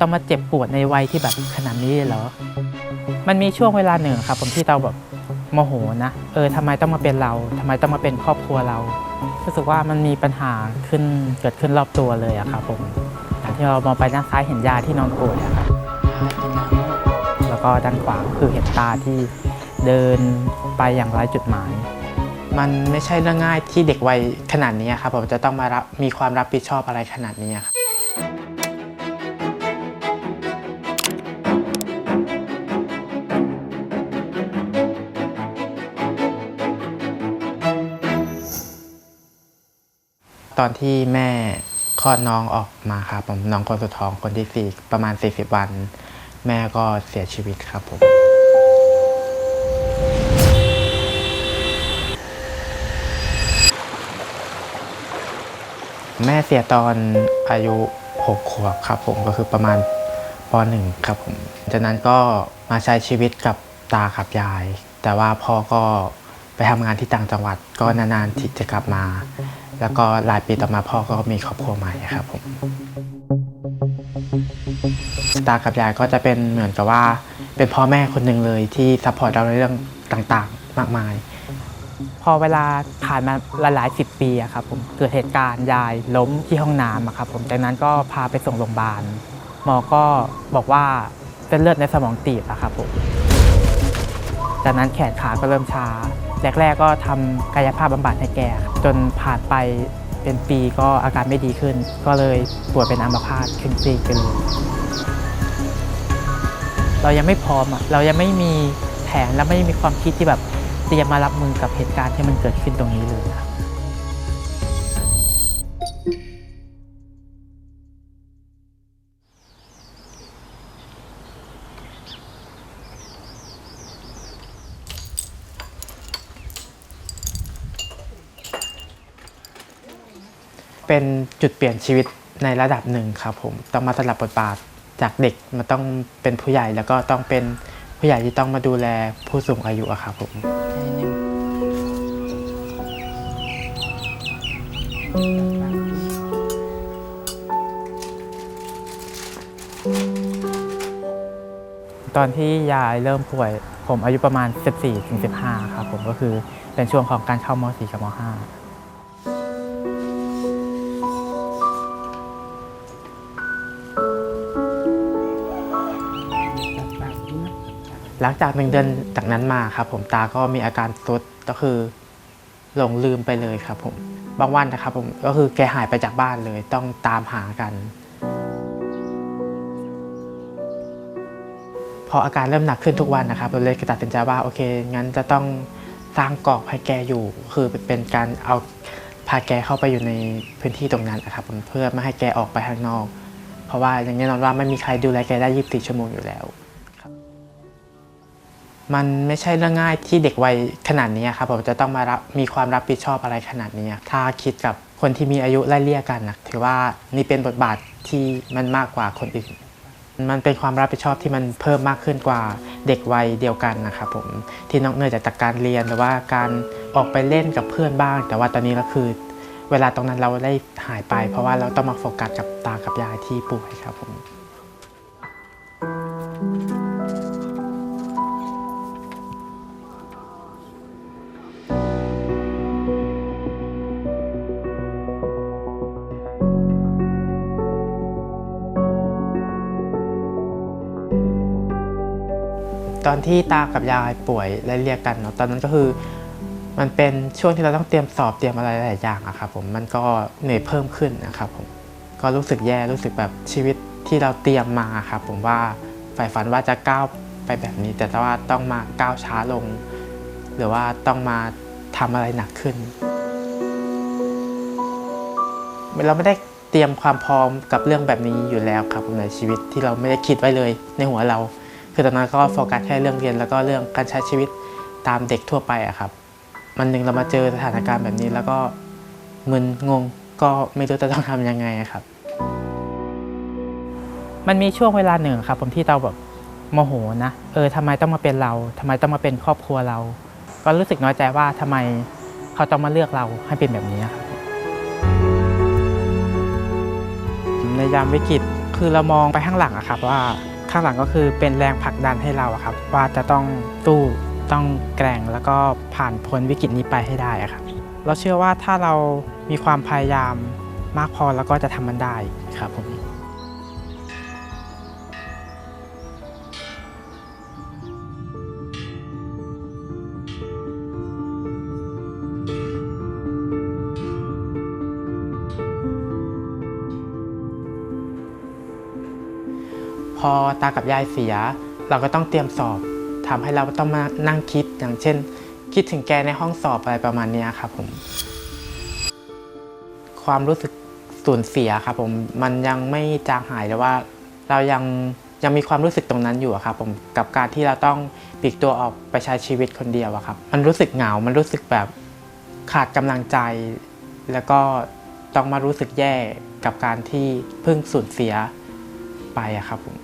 ต้องมาเจ็บปวดในวัยที่แบบขนาดนี้เลยเหรอ มันมีช่วงเวลาหนึ่งครับผมที่เราแบบโมโหนะ เออทำไมต้องมาเป็นเราทำไมต้องมาเป็นครอบครัวเรา รู้สึกว่ามันมีปัญหาขึ้นเกิดขึ้นรอบตัวเลยอะครับผมที่เรามองไปด้านซ้ายเห็นยาที่นอนป่วยอะครับแล้วก็ด้านขวาคือเห็นตาที่เดินไปอย่างไร้จุดหมาย มันไม่ใช่เรื่องง่ายที่เด็กวัยขนาดนี้ครับผมจะต้องมารับมีความรับผิดชอบอะไรขนาดนี้ครับ อนที่แม่คลอดน้องออกมาครับผมน้องคนสุดท้องคนที่สี่ประมาณ 40 วัน แม่ก็เสียชีวิตครับผมแม่เสียตอนอายุ 6 ขวบครับผมก็คือประมาณป .1 ครับผมจากนั้นก็มาใช้ชีวิตกับตากับยาย แต่ว่าพ่อก็ไปทำงานที่ต่างจังหวัดก็นานๆที่จะกลับมา แล้วก็หลายปีต่อมาพ่อก็มีครอบครัวใหม่ครับผมตากับยายก็จะเป็นเหมือนกับว่า เป็นพ่อแม่คนหนึ่งเลยที่ซัพพอร์ตเราในเรื่องต่างๆ มากมาย พอเวลาผ่านมาหลายๆสิบปีอะครับผมเกิดเหตุการณ์ยายล้มที่ห้องน้ำอะครับผมจากนั้นก็พาไปส่งโรงพยาบาลหมอก็บอกว่าเส้นเลือดในสมองตีบอะครับผมจากนั้นแขนขาก็เริ่มชา แรกๆก็ทำกายภาพบำบัดให้แกครับจนผ่านไปเป็นปีก็อาการไม่ดีขึ้น ก็เลยป่วยเป็นอัมพาตขึ้นซีกไปเลยเรายังไม่พร้อมอะเรายังไม่มีแผนและไม่มีความคิดที่แบบเตรียมมารับมือกับเหตุการณ์ที่มันเกิดขึ้นตรงนี้เลยครับ เป็นจุดเปลี่ยนชีวิตในระดับหนึ่งครับผมต้องมาสลับบทบาทจากเด็กมาต้องเป็นผู้ใหญ่แล้วก็ต้องเป็นผู้ใหญ่ที่ต้องมาดูแลผู้สูงอายุอะครับผมตอนที่ยายเริ่มป่วย ผมอายุประมาณ 14-15 ครับผมก็คือเป็นช่วงของการเข้าม .4 กับม .5 หลังจากหนึ่งเดือนจากนั้นมาครับผมตาก็มีอาการทรุดก็คือหลงลืมไปเลยครับผมบางวันนะครับผมก็คือแกหายไปจากบ้านเลย ต้องตามหากัน พออาการเริ่มหนักขึ้นทุกวันนะครับเราเลยตัดสินใจว่าโอเค งั้นจะต้องสร้างกรอบให้แกอยู่ คือเป็นการเอาพาแกเข้าไปอยู่ในพื้นที่ตรงนั้นนะครับผมเพื่อไม่ให้แกออกไปข้างนอก เพราะว่าอย่างแน่นอนว่าไม่มีใครดูแลแกได้ 24 ชั่วโมงอยู่แล้ว มันไม่ใช่เรื่องง่ายที่เด็กวัยขนาดนี้ครับผมจะต้องมารับมีความรับผิดชอบอะไรขนาดนี้ ถ้าคิดกับคนที่มีอายุไล่เลี่ยกันนะถือว่านี่เป็นบทบาทที่มันมากกว่าคนอื่น มันเป็นความรับผิดชอบที่มันเพิ่มมากขึ้นกว่าเด็กวัยเดียวกันนะครับผมที่นอกเหนือจากการเรียนหรือว่าการออกไปเล่นกับเพื่อนบ้าง แต่ว่าตอนนี้ก็คือ เวลาตรงนั้นเราได้หายไป เพราะว่าเราต้องมาโฟกัสกับตากับยายที่ป่วยครับผมต อนที่ตากับยายป่วยไล่เรียกกันเนาะตอนนั้นก็คือ มันเป็นช่วงที่เราต้องเตรียมสอบเตรียมอะไรหลายอย่างอะครับผมมันก็เหนื่อยเพิ่มขึ้นนะครับผมก็รู้สึกแย่รู้สึกแบบชีวิตที่เราเตรียมมาครับผมว่าใฝ่ฝันว่าจะก้าวไปแบบนี้ แต่ว่าต้องมาก้าวช้าลง หรือว่าต้องมาทำอะไรหนักขึ้น เราไม่ได้เตรียมความพร้อมกับเรื่องแบบนี้อยู่แล้วครับในชีวิตที่เราไม่ได้คิดไว้เลยในหัวเรา คือตอนนั้นก็โฟกัสแค่เรื่องเรียนแล้วก็เรื่องการใช้ชีวิตตามเด็กทั่วไปอะครับ มันหนึ่งเรามาเจอสถานการณ์แบบนี้แล้วก็มึนงงก็ไม่รู้จะต้องทำยังไงอะครับ มันมีช่วงเวลาหนึ่งครับ ผมที่เราแบบโมโหนะ เออทำไมต้องมาเป็นเราทำไมต้องมาเป็นครอบครัวเรา ก็รู้สึกน้อยใจว่าทำไมเขาต้องมาเลือกเราให้เป็นแบบนี้ครับในยามวิกฤตคคือเรามองไปข้างหลังอะครับว่า ข้างหลังก็คือเป็นแรงผลักดันให้เราอะครับ ว่าจะต้องสู้ต้องแกร่งแล้วก็ผ่านพ้นวิกฤตนี้ไปให้ได้อะครับ เราเชื่อว่าถ้าเรามีความพยายามมากพอแล้วก็จะทำมันได้ครับผม ตากับยายเสีย เราก็ต้องเตรียมสอบทำให้เราต้องมานั่งคิดอย่างเช่น คิดถึงแกในห้องสอบอะไรประมาณนี้ครับผมความรู้สึกสูญเสียครับผมมันยังไม่จางหายแต่ว่า เรายังยังมีความรู้สึกตรงนั้นอยู่ครับผมกับการที่เราต้องปลีกตัวออกไปใช้ชีวิตคนเดียวอะครับ มันรู้สึกเหงา มันรู้สึกแบบขาดกำลังใจ แล้วก็ต้องมารู้สึกแย่กับการที่เพิ่งสูญเสียไปอะครับผม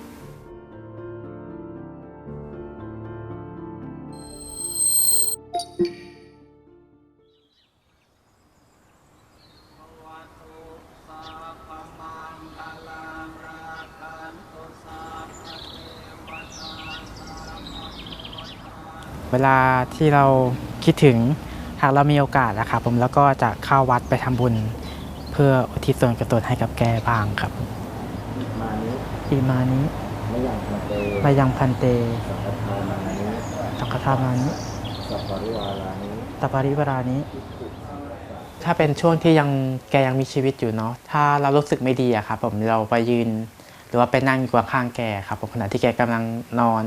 เวลาที่เราคิดถึงหากเรามีโอกาสนะครับผมแล้วก็จะเข้าวัดไปทำบุญ เพื่ออุทิศส่วนกุศลให้กับแกบ้างครับมานิอีมานี้ไม่ยังพันเตมายังพันเตสัพพทานานิสังฆทานานิสัพปริวารานิตปาริวรานิถ้าเป็นช่วงที่ยังแกยังมีชีวิตอยู่เนาะถ้าเรารู้สึกไม่ดีอะครับผมเราไปยืน หรือว่าไปนั่งอยู่ข้างๆแกครับผมขณะที่แกกำลังนอน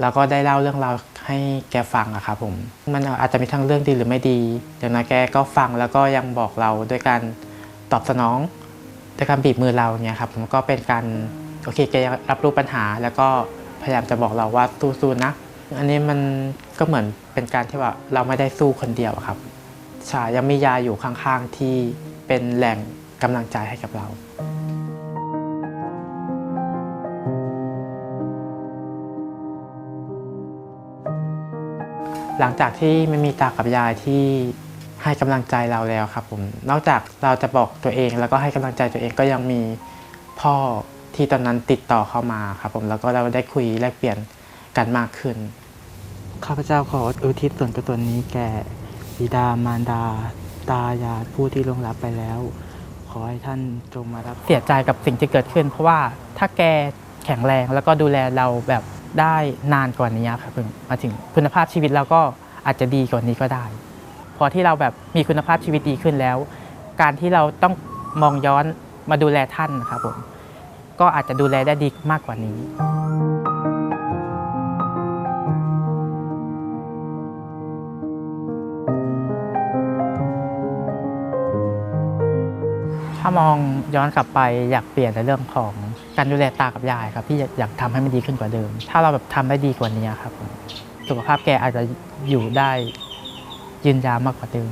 แล้วก็ได้เล่าเรื่องราวให้แกฟังอะครับผม มันอาจจะมีทั้งเรื่องดีหรือไม่ดีอย่างน้อยแกก็ฟังแล้วก็ยังบอกเราด้วยการตอบสนองด้วยการบีบมือเราเนี่ยครับผมก็เป็นการโอเคแกรับรู้ปัญหา แล้วก็พยายามจะบอกเราว่าสู้ๆนะ อันนี้มันก็เหมือนเป็นการที่ว่าเราไม่ได้สู้คนเดียวครับใช่ยังมียาอยู่ข้างๆที่เป็นแหล่งกำลังใจให้กับเรา หลังจากที่ไม่มีตากับยายที่ให้กำลังใจเราแล้วครับผมนอกจากเราจะบอกตัวเอง แล้วก็ให้กำลังใจตัวเองก็ยังมีพ่อที่ตอนนั้นติดต่อเข้ามาครับผมแล้วก็เราได้คุยแลกเปลี่ยนกันมากขึ้นข้าพเจ้าขออุทิศส่วนกุศลนี้แก่บิดามารดา ตายายผู้ที่ล่วงลับไปแล้ว ขอให้ท่านจงมารับเสียใจกับสิ่งที่เกิดขึ้น เพราะว่าถ้าแกแข็งแรงแล้วก็ดูแลเราแบบ ได้นานกว่านี้ครับมมาถึงคุณภาพชีวิตเราก็อาจจะดีกว่านี้ก็ได้ พอที่เราแบบมีคุณภาพชีวิตดีขึ้นแล้ว การที่เราต้องมองย้อนมาดูแลท่านนะครับผมก็อาจจะดูแลได้ดีมากกว่านี้ถ้ามองย้อนกลับไปอยากเปลี่ยนในเรื่องของ การดูแลตากับยายครับพี่อยากทำกทำให้มันดีขึ้นกว่าเดิม ถ้าเราแบบทำได้ดีกว่านี้ครับ สุขภาพแกอาจจะอยู่ได้ยืนยาวมากกว่าเดิม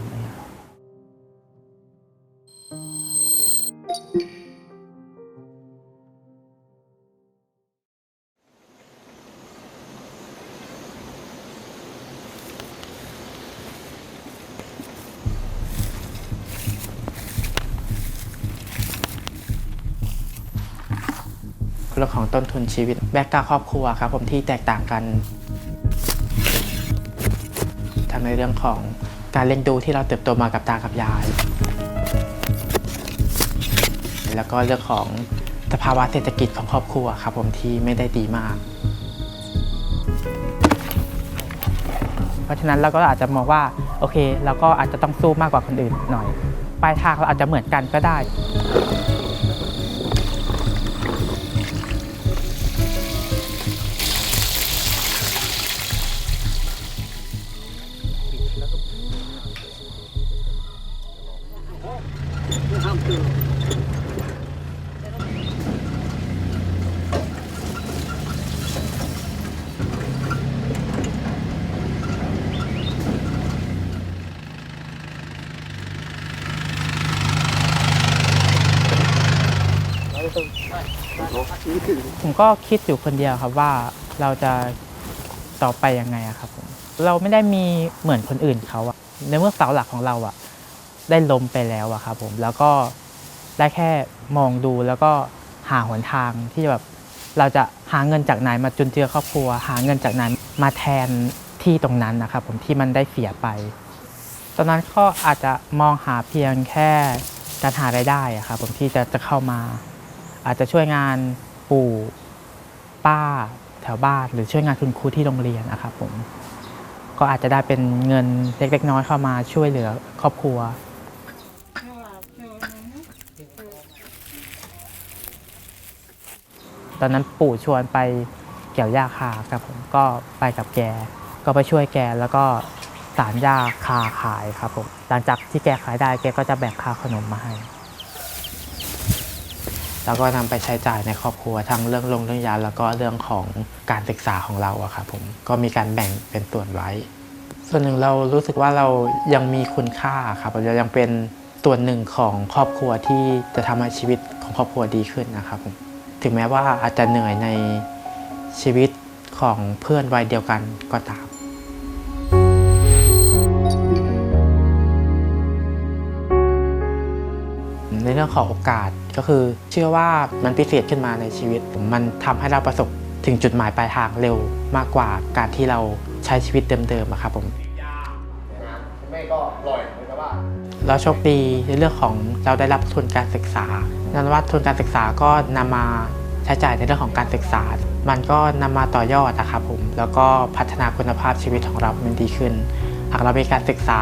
เรื่องของต้นทุนชีวิตแบกกราวครอบครัวครับผมที่แตกต่างกันทั้งในเรื่องของการเลี้ยงดูที่เราเติบโตมากับตากับยาย แล้วก็เรื่องของสภาวะเศรษฐกิจของครอบครัวครับผมที่ไม่ได้ดีมาก เพราะฉะนั้นเราก็อาจจะมองว่าโอเคเราก็อาจจะต้องสู้มากกว่าคนอื่นหน่อย ปลายทางเราอาจจะเหมือนกันก็ได้ ก็คิดอยู่คนเดียวครับว่าเราจะต่อไปยังไงอะครับผมเราไม่ได้มีเหมือนคนอื่นเขาอะในเมื่อเสาหลักของเราอะได้ล้มไปแล้วอะครับผมแล้วก็ได้แค่มองดูแล้วก็หาหนทางที่แบบเราจะหาเงินจากไหนมาจุนเจือครอบครัว หาเงินจากไหนมาแทนที่ตรงนั้นนะครับผมที่มันได้เสียไป ตอนนั้นก็อาจจะมองหาเพียงแค่การหารายได้อะครับผมที่จะจะเข้ามา อาจจะช่วยงานปู่ ป้าแถวบ้าน หรือช่วยงานคุณครูที่โรงเรียนนะครับผมก็อาจจะได้เป็นเงินเล็กๆน้อยๆเข้ามาช่วยเหลือครอบครัว ตอนนั้นปู่ชวนไปเกี่ยวหญ้าคาครับผมก็ไปกับแก ก็ไปช่วยแกแล้วก็สารหญ้าคาขายครับผมหลังจากที่แกขายได้แกก็จะแบ่งค่าขนมมาให้ แล้วก็นำไปใช้จ่ายในครอบครัวทั้งเรื่องลงเรื่องยาแล้วก็เรื่องของการศึกษาของเราอะครับผมก็มีการแบ่งเป็นส่วนไว้ ส่วนหนึ่งเรารู้สึกว่าเรายังมีคุณค่าครับเรายังเป็นส่วนหนึ่งของครอบครัวที่จะทำให้ชีวิตของครอบครัวดีขึ้นนะครับผมถึงแม้ว่าอาจจะเหนื่อยในชีวิตของเพื่อนวัยเดียวกันก็ตามในเรื่องของโอกาส ก็คือ เชื่อว่ามันพิเศษขึ้นมาในชีวิต มันทำให้เราประสบถึงจุดหมายปลายทางเร็วมากกว่าการที่เราใช้ชีวิตเดิมๆอะครับผมไม่ก็ปล่อยเหมือนกับว่าเราโชคดีในเรื่องของเราได้รับทุนการศึกษา นั้นว่าทุนการศึกษาก็นำมาใช้จ่ายในเรื่องของการศึกษา มันก็นำมาต่อยอดนะครับผม แล้วก็พัฒนาคุณภาพชีวิตของเรามันดีขึ้น หากเรามีการศึกษา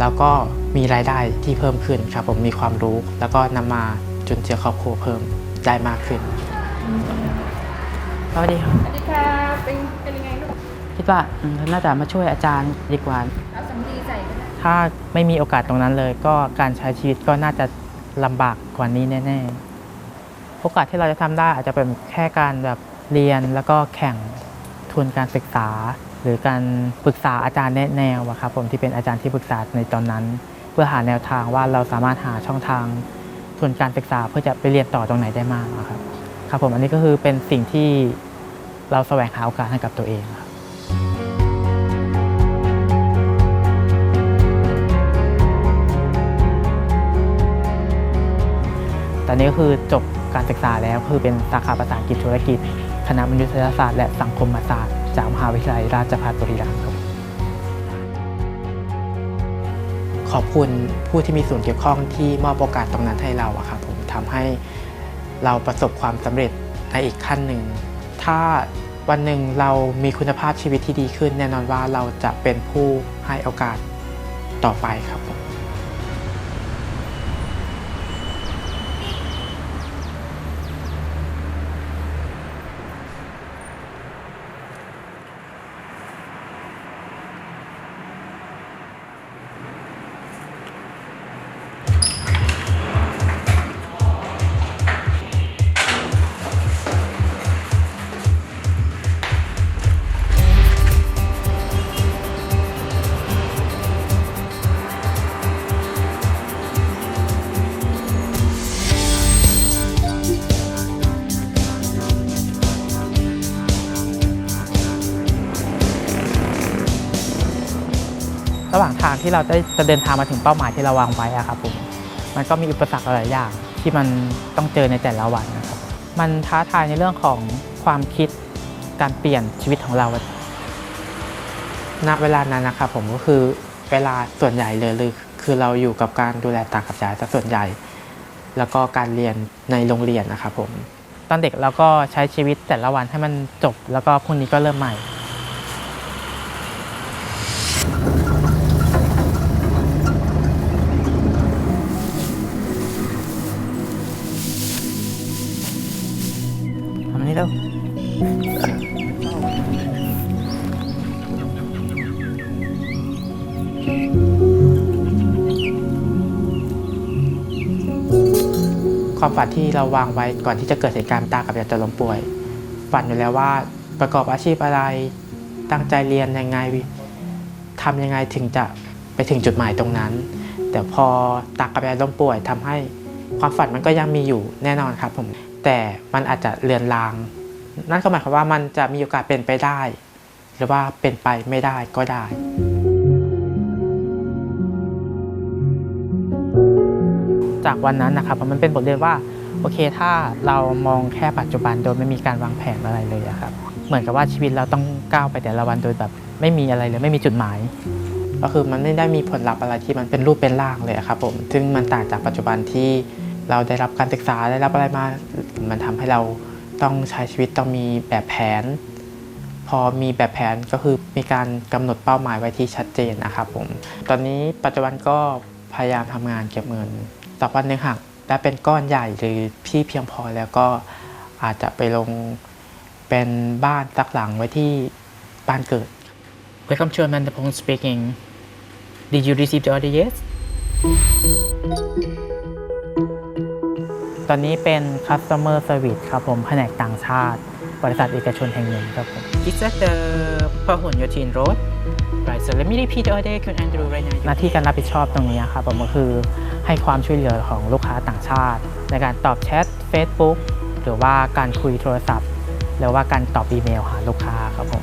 แล้วก็มีรายได้ที่เพิ่มขึ้นครับผม มีความรู้ แล้วก็นำมา จุนเจือครอบครัวเพิ่มได้มากขึ้นสวัสดีครับสวัสดีค่ะเป็นเป็นยังไงลูกคิดว่าอืมน่าจะมาช่วยอาจารย์ดีกว่าเอาสำลีใส่ก็ได้ถ้าไม่มีโอกาสตรงนั้นเลย ก็การใช้ชีวิตก็น่าจะลำบากกว่านี้แน่ๆโอกาสที่เราจะทำได้อาจจะเป็นแค่การแบบเรียนแล้วก็แข่งทุนการศึกษา หรือการปรึกษาอาจารย์แนะแนวอะครับผมที่เป็นอาจารย์ที่ปรึกษาในตอนนั้น เพื่อหาแนวทางว่าเราสามารถหาช่องทาง ทุนการศึกษาเพื่อจะไปเรียนต่อตรงไหนได้มากครับครับผมอันนี้ก็คือเป็นสิ่งที่เราแสวงหาโอกาสให้กับตัวเองครับตอนนี้ก็คือจบการศึกษาแล้วคือเป็นสาขาภาษาอังกฤษธุรกิจ คณะมนุษยศาสตร์และสังคมศาสตร์ จากมหาวิทยาลัยราชภัฏบุรีรัมย์ครับ ขอบคุณผู้ที่มีส่วนเกี่ยวข้องที่มอบโอกาสตรงนั้นให้เราอะครับผมทำให้เราประสบความสำเร็จในอีกขั้นหนึ่ง ถ้าวันหนึ่งเรามีคุณภาพชีวิตที่ดีขึ้น แน่นอนว่าเราจะเป็นผู้ให้โอกาสต่อไปครับผม ระหว่างทางที่เราได้จะเดินทางมาถึงเป้าหมายที่เราวางไว้อะครับผมมันก็มีอุปสรรคหลายอย่างที่มันต้องเจอในแต่ละวันนะครับ มันท้าทายในเรื่องของความคิดการเปลี่ยนชีวิตของเราณเวลานั้นนะครับผมก็คือเวลาส่วนใหญ่เลยเลยคือเราอยู่กับการดูแลตากับยายซะส่วนใหญ่ แล้วก็การเรียนในโรงเรียนนะครับผมตอนเด็กเราก็ใช้ชีวิตแต่ละวันให้มันจบ แล้วก็พรุ่งนี้ก็เริ่มใหม่ ความฝันที่เราวางไว้ก่อนที่จะเกิดเหตุการณ์ตากับยายจะล้มป่วย ฝันอยู่แล้วว่าประกอบอาชีพอะไร ตั้งใจเรียนยังไงทำยังไงถึงจะไปถึงจุดหมายตรงนั้น แต่พอตากับยายล้มป่วยทำให้ความฝันมันก็ยังมีอยู่แน่นอนครับผม แต่มันอาจจะเลือนลาง นั่นก็หมายความว่ามันจะมีโอกาสเป็นไปได้ หรือว่าเป็นไปไม่ได้ก็ได้ จากวันนั้นนะครับมันเป็นบทเรียนว่าโอเคถ้าเรามองแค่ปัจจุบันโดยไม่มีการวางแผนอะไรเลยครับเหมือนกับว่าชีวิตเราต้องก้าวไปแต่ละวันโดยแบบไม่มีอะไรเลยไม่มีจุดหมาย ก็คือมันไม่ได้มีผลลัพธ์อะไรที่มันเป็นรูปเป็นร่างเลยครับผมซึ่งมันต่างจากปัจจุบันที่เราได้รับการศึกษาได้รับอะไรมา มันทำให้เราต้องใช้ชีวิตต้องมีแบบแผน พอมีแบบแผนก็คือมีการกำหนดเป้าหมายไว้ที่ชัดเจนนะครับผมตอนนี้ปัจจุบันก็พยายามทำงานเก็บเงิน สักวันหนึ่งหากได้เป็นก้อนใหญ่หรือที่เพียงพอแล้วก็อาจจะไปลงเป็นบ้านสักหลังไว้ที่บ้านเกิด Welcome to Amanda Pong speaking Did you receive the order yet ตอนนี้เป็น customer service ครับผม แผนกต่างชาติ บริษัทเอกชนแห่งหนึ่งครับผม Is that the พหลโยธิน road right so let me repeat the order คุณ Andrew right now หน้าที่การรับผิดชอบตรงนี้ครับผมก็คือ ให้ความช่วยเหลือของลูกค้าต่างชาติ ในการตอบแชท Facebook หรือว่าการคุยโทรศัพท์ หรือว่าการตอบอีเมลหาลูกค้าครับผม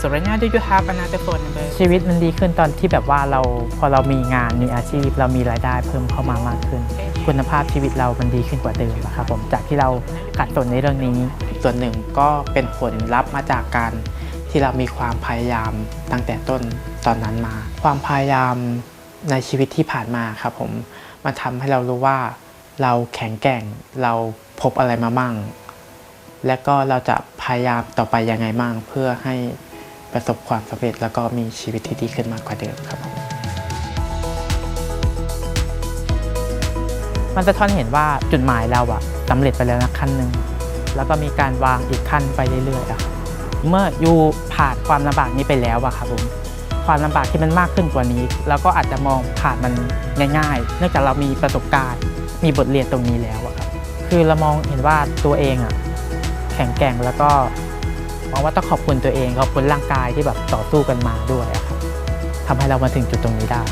So right now do you have another phone number ชีวิตมันดีขึ้นตอนที่แบบว่าเราพอเรามีงานมีอาชีพ เรามีรายได้เพิ่มเข้ามามากขึ้น คุณภาพชีวิตเรามันดีขึ้นกว่าเดิมอะครับผมจากที่เราขัดสนในเรื่องนี้ส่วนหนึ่งก็เป็นผลลัพธ์มาจากการที่เรามีความพยายามตั้งแต่ต้นตอนนั้นมา ความพยายามในชีวิตที่ผ่านมาครับผม มันทำให้เรารู้ว่าเราแข็งแกร่งเราพบอะไรมามั่ง และก็เราจะพยายามต่อไปยังไงมั่ง เพื่อให้ประสบความสำเร็จแล้วก็มีชีวิตที่ดีขึ้นมากกว่าเดิมครับผมมันสะท้อนเห็นว่าจุดหมายเราอะสำเร็จไปแล้วนะขั้นหนึ่งแล้วก็มีการวางอีกขั้นไปเรื่อยๆอะเมื่ออยู่ผ่านความลำบากนี้ไปแล้วอะครับผม ความลำบากที่มันมากขึ้นกว่านี้ แล้วก็อาจจะมองผ่านมันง่ายๆ เนื่องจากเรามีประสบการณ์ มีบทเรียนตรงนี้แล้วอะครับคือเรามองเห็นว่าตัวเองอะแข็งแกร่งแล้วก็มองว่าต้องขอบคุณตัวเองขอบคุณร่างกายที่แบบต่อสู้กันมาด้วยอะครับทำให้เรามาถึงจุดตรงนี้ได้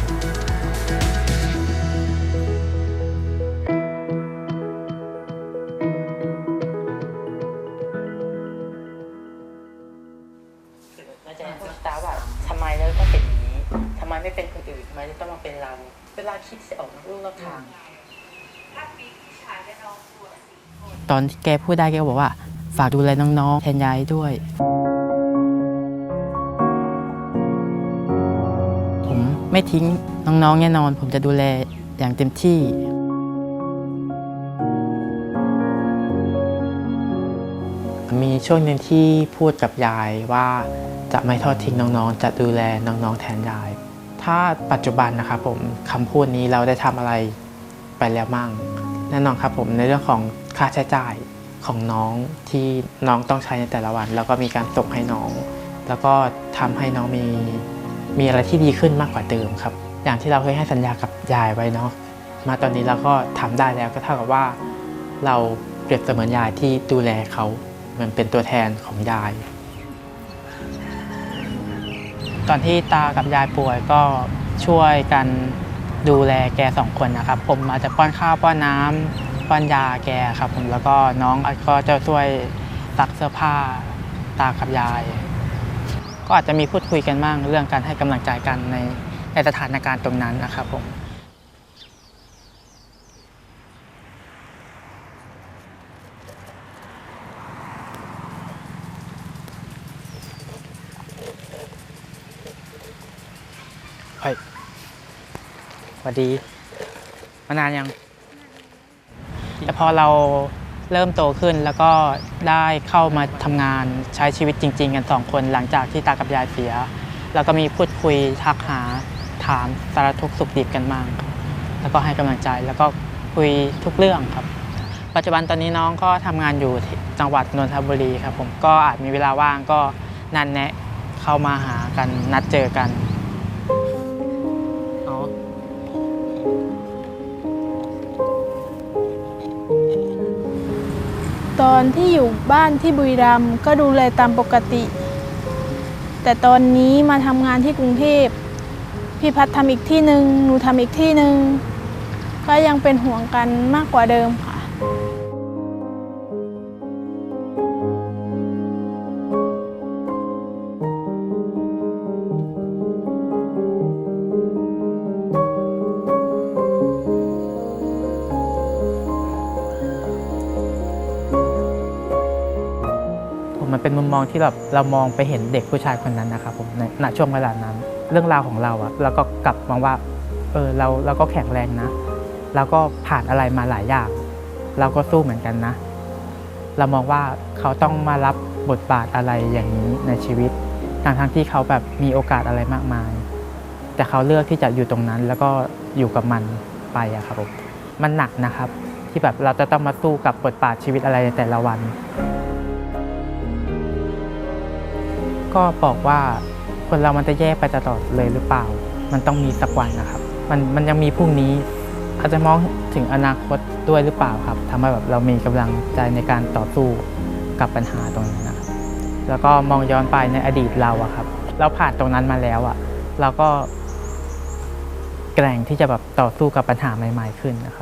ตอนที่แกพูดได้แกก็บอกว่า ฝากดูแลน้องๆแทนยายด้วย ผมไม่ทิ้งน้องๆแน่นอน ผมจะดูแลอย่างเต็มที่มีช่วงหนึ่งที่พูดกับยายว่าจะไม่ทอดทิ้งน้องๆ จะดูแลน้องๆ แทนยาย ถ้าปัจจุบันนะครับผมคำพูดนี้เราได้ทำอะไรไปแล้วมั่ง แน่นอนครับผมในเรื่องของค่าใช้จ่ายของน้องที่น้องต้องใช้ในแต่ละวัน แล้วก็มีการส่งให้น้อง แล้วก็ทำให้น้องมีมีอะไรที่ดีขึ้นมากกว่าเดิมครับ อย่างที่เราเคยให้สัญญากับยายไว้เนาะมาตอนนี้เราก็ทำได้แล้วก็เท่ากับว่า เราเปรียบเสมือนยายที่ดูแลเขามันเป็นตัวแทนของยาย ตอนที่ตากับยายป่วยก็ช่วยกัน ดูแลแกสองคนนะครับ ผมอาจจะป้อนข้าวป้อนน้ำป้อนยาแกครับ ผมแล้วก็น้องก็จะช่วยซักเสื้อผ้าตากับยาย ก็อาจจะมีพูดคุยกันบ้างเรื่องการให้กำลังใจกันในในสถานการณ์ตรงนั้นนะครับผม สวัสดี มานานยัง แต่พอเราเริ่มโตขึ้นแล้วก็ได้เข้ามาทำงานใช้ชีวิตจริง ๆ กันสองคนหลังจากที่ตากับยายเสีย แล้วก็มีพูดคุยทักหาถามสารทุกข์สุขดิบกันบ้างครับแล้วก็ให้กำลังใจแล้วก็คุยทุกเรื่องครับ ปัจจุบันตอนนี้น้องก็ทำงานอยู่จังหวัดนนทบุรีครับผมก็อาจมีเวลาว่างก็นัดแนะเข้ามาหากันนัดเจอกัน ตอนที่อยู่บ้านที่บุรีรัมย์ก็ดูแลตามปกติ แต่ตอนนี้มาทำงานที่กรุงเทพพี่พัดทำอีกที่หนึ่งหนูทำอีกที่หนึ่งก็ยังเป็นห่วงกันมากกว่าเดิมค่ะ องที่แบบเรามองไปเห็นเด็กผู้ชายคนนั้นนะครับผมในณช่วงเวลานั้น เรื่องราวของเราอะเราก็กลับมองว่าเออเราเราก็แข็งแรงนะเราก็ผ่านอะไรมาหลายอย่าง เราก็สู้เหมือนกันนะ เรามองว่าเขาต้องมารับบทบาทอะไรอย่างนี้ในชีวิตทั้งทั้งที่เขาแบบมีโอกาสอะไรมากมาย แต่เขาเลือกที่จะอยู่ตรงนั้นแล้วก็อยู่กับมันไปอะครับผมมันหนักนะครับ ที่แบบเราจะต้องมาสู้กับบทบาทชีวิตอะไรในแต่ละวัน ก็บอกว่าคนเรามันจะแยกไปตลอดเลยหรือเปล่า มันต้องมีสักวันนะครับ มันมันยังมีพรุ่งนี้อาจจะมองถึงอนาคตด้วยหรือเปล่าครับทำให้แบบเรามีกำลังใจในการต่อสู้กับปัญหาตรงนี้นะครับแล้วก็มองย้อนไปในอดีตเราอะครับ เราผ่านตรงนั้นมาแล้วอะเราก็แกร่งที่จะแบบต่อสู้กับปัญหาใหม่ ๆ ขึ้นนะครับ